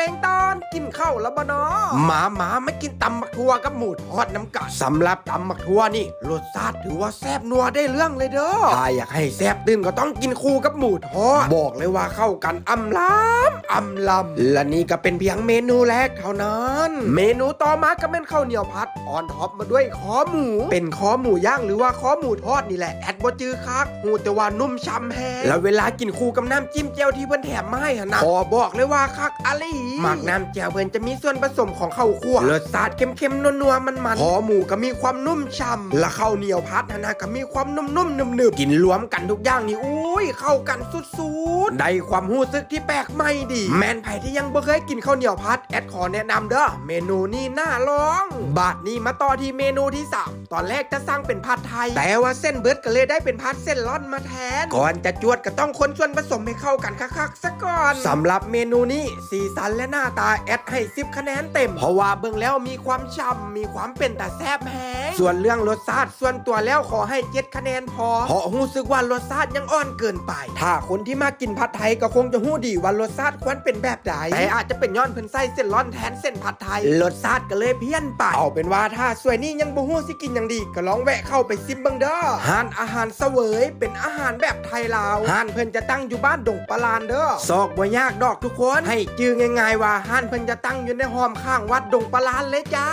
นั กเลงตอนกินข้าวแล้วบ่เนาะหมาหมาไม่กินตำมักทั่วกับหมูทอดน้ำกัดสำหรับตำมักทั่วนี่รสชาติถือว่าแซ่บนัวได้เรื่องเลยเด้อถ้าอยากให้แซ่บตื่นก็ต้องกินคู่กับหมูทอดบอกเลยว่าเข้ากันอำล้ำอำลำและนี่ก็เป็นเพียงเมนูแรกเท่านั้น เมนูต่อมาก็เป็นข้าวเหนียวพัดออนท็อปมาด้วยคอหมู เป็นคอหมูย่างหรือว่าคอหมูทอดนี่แหละแอดบ่จือคักหูแต่ว่านุ่มช่ำแฮงแล้วเวลากินคู่กับน้ำจิ้มเจียวที่เพิ่นแถมมาให้หั่นนะขอบอกเลยว่าคักอะไรหมักน้ำเจียวเพิ่นจะมีส่วนผสมของข้าวคั่วรสชาติเค็มๆนัวๆมันๆคอหมูก็มีความนุ่มช่ำและข้าวเหนียวพัดหั่นนะก็มีความนุ่มๆหนึบๆกินรวมกันทุกอย่างนี่อุ้ยเข้ากันสุดๆได้ความรู้สึกที่แปลกใหม่ดี แมนไผ่ที่ยังบ่เคยกินข้าวเหนียวพัดแอดขอแนะนำเด้อเมนูนี้น่าลอง บาทนี้มาต่อที่เมนูที่3ตอนแรกจะสั่งเป็นผัดไทย แต่ว่าเส้นเบิร์ดก็เลยได้เป็นผัดเส้นร่อนมาแทน ก่อนจะจวดก็ต้องคนส่วนผสมให้เข้ากันคักๆซะก่อนสำหรับเมนูนี้สีสันและหน้าตาแอดให้10คะแนนเต็ม เพราะว่าเบิ่งแล้วมีความช่ำมีความเป็นแต่แซ่บแฮงส่วนเรื่องรสชาติส่วนตัวแล้วขอให้7คะแนนพอเพราะรู้สึกว่ารสชาติยังอ่อนเกินไป ถ้าคนที่มากินผัดไทยก็คงจะหู้ดีว่ารสชาติควรเป็นแบบใดแต่อาจจะเป็นย้อนเพิ่นใส่เส้นร่อนแทนเส้นผัดไทยรสชาติก็เลยเพี้ยนไปเอาเป็นว่าถ้าสวยนี่ยังบ่ฮู้สิกินอย่างดีก็ลองแวะเข้าไปซิมเบังเด้อหานอาหารเสวยเป็นอาหารแบบไทยลาวหานเพิ่นจะตั้งอยู่บ้านดงปลานเด้อซอกบ่ยากดอกทุกคน ให้จื้อง่ายๆว่าหานเพิ่นจะตั้งอยู่ในหอมข้างวัดดงปลานเลยจ้า